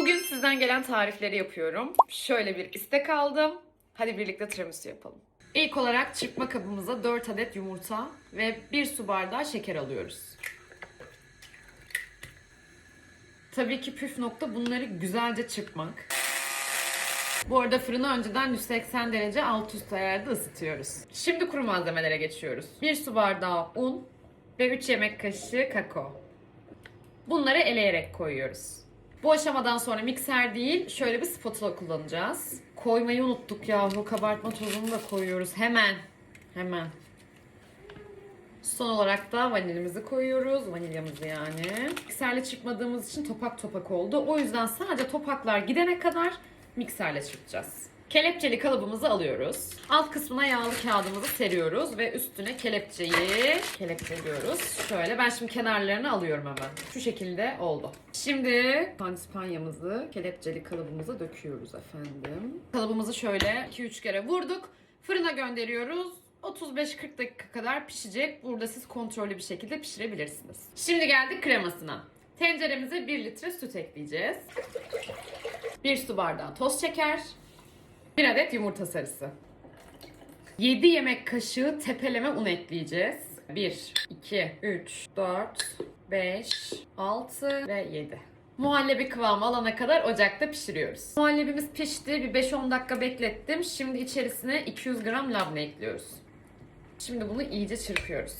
Bugün sizden gelen tarifleri yapıyorum. Şöyle bir istek aldım. Hadi birlikte tiramisu yapalım. İlk olarak çırpma kabımıza 4 adet yumurta ve 1 su bardağı şeker alıyoruz. Tabii ki püf nokta bunları güzelce çırpmak. Bu arada fırını önceden 180 derece alt üst ayarda ısıtıyoruz. Şimdi kuru malzemelere geçiyoruz. 1 su bardağı un ve 3 yemek kaşığı kakao. Bunları eleyerek koyuyoruz. Bu aşamadan sonra mikser değil, şöyle bir spatula kullanacağız. Koymayı unuttuk yahu. Kabartma tozunu da koyuyoruz. Hemen. Hemen. Son olarak da vanilimizi koyuyoruz. Vanilyamızı yani. Mikserle çırpmadığımız için topak topak oldu. O yüzden sadece topaklar gidene kadar mikserle çırpacağız. Kelepçeli kalıbımızı alıyoruz. Alt kısmına yağlı kağıdımızı seriyoruz ve üstüne kelepçeyi kelepçeliyoruz. Şöyle ben şimdi kenarlarını alıyorum hemen. Şu şekilde oldu. Şimdi pandispanyamızı kelepçeli kalıbımıza döküyoruz efendim. Kalıbımızı şöyle 2-3 kere vurduk. Fırına gönderiyoruz. 35-40 dakika kadar pişecek. Burada siz kontrollü bir şekilde pişirebilirsiniz. Şimdi geldik kremasına. Tenceremize 1 litre süt ekleyeceğiz. 1 su bardağı toz şeker. 1 adet yumurta sarısı. 7 yemek kaşığı tepeleme un ekleyeceğiz. 1, 2, 3, 4, 5, 6 ve 7. Muhallebi kıvamı alana kadar ocakta pişiriyoruz. Muhallebimiz pişti. Bir 5-10 dakika beklettim. Şimdi içerisine 200 gram labne ekliyoruz. Şimdi bunu iyice çırpıyoruz.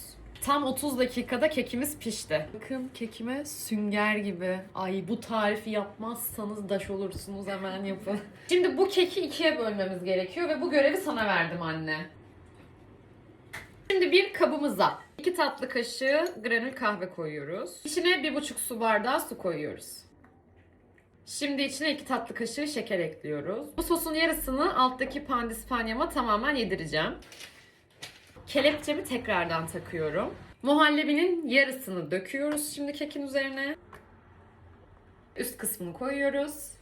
Tam 30 dakikada kekimiz pişti. Bakın kekime sünger gibi. Ay bu tarifi yapmazsanız daş olursunuz hemen yapın. Şimdi bu keki ikiye bölmemiz gerekiyor ve bu görevi sana verdim anne. Şimdi bir kabımıza 2 tatlı kaşığı granül kahve koyuyoruz. İçine 1,5 su bardağı su koyuyoruz. Şimdi içine 2 tatlı kaşığı şeker ekliyoruz. Bu sosun yarısını alttaki pandispanyama tamamen yedireceğim. Kelepçemi tekrardan takıyorum. Muhallebinin yarısını döküyoruz şimdi kekin üzerine. Üst kısmını koyuyoruz.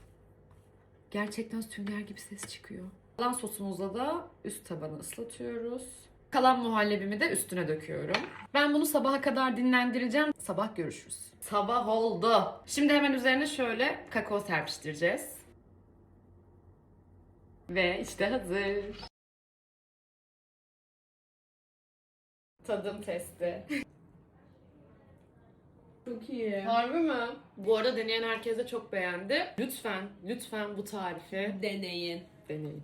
Gerçekten sünger gibi ses çıkıyor. Kalan sosumuzla da üst tabanı ıslatıyoruz. Kalan muhallebimi de üstüne döküyorum. Ben bunu sabaha kadar dinlendireceğim. Sabah görüşürüz. Sabah oldu. Şimdi hemen üzerine şöyle kakao serpiştireceğiz. Ve işte hazır. Tadım testi. Çok iyi. Harbi mi? Bu arada deneyen herkes de çok beğendi. Lütfen, lütfen bu tarifi Deneyin. deneyin.